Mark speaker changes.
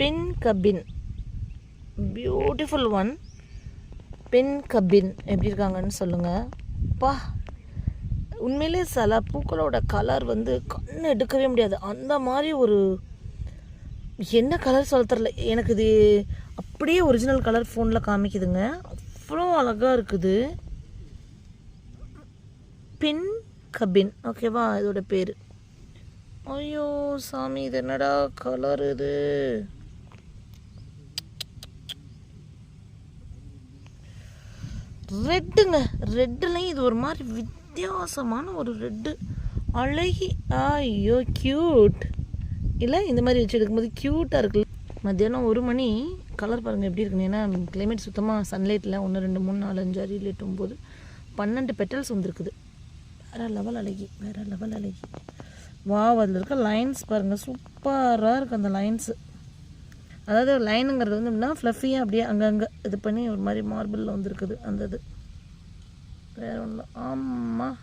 Speaker 1: பின் கபின் beautiful one பின் கபின் எப்படி இருக்காங்கன்னு சொல்லுங்கள் பா உண்மையிலே சில பூக்களோட கலர் வந்து கண்ணு எடுக்கவே முடியாது. அந்த மாதிரி ஒரு என்ன கலர் சொல்ல தெரில எனக்கு இது அப்படியே ஒரிஜினல் கலர் ஃபோனில் காமிக்குதுங்க. அவ்வளோ அழகாக இருக்குது. பின் கபின் ஓகேவா? இதோட பேர். ஐயோ சாமி இது என்னடா கலர் இது? ரெட்டுங்க. ரெட்டுலையும் இது ஒரு மாதிரி வித்தியாசமான ஒரு ரெட்டு. அழகி ஐயோ க்யூட் இல்லை இந்த மாதிரி வச்சு எடுக்கும்போது க்யூட்டாக இருக்குல்ல. மத்தியானம் ஒரு மணி. கலர் பாருங்கள் எப்படி இருக்குன்னு. ஏன்னா கிளைமேட் சுத்தமாக சன்லைட்டில் ஒன்று ரெண்டு மூணு நாலு அஞ்சு ஆறு ஏழு எட்டு ஒம்பது பன்னெண்டு பெட்டல்ஸ் வந்துருக்குது. வேறு லெவல் அழகி வேறு லெவல் அழகி. வா அதில் இருக்க லைன்ஸ் பாருங்கள் சூப்பராக இருக்குது அந்த லைன்ஸு அதாவது லைனுங்கிறது வந்து எப்படின்னா ஃப்ளஃபியாக அப்படியே அங்கங்கே இது பண்ணி ஒரு மாதிரி மார்பிளில் வந்துருக்குது அந்த இது. வேறு ஒன்றும் ஆமாம்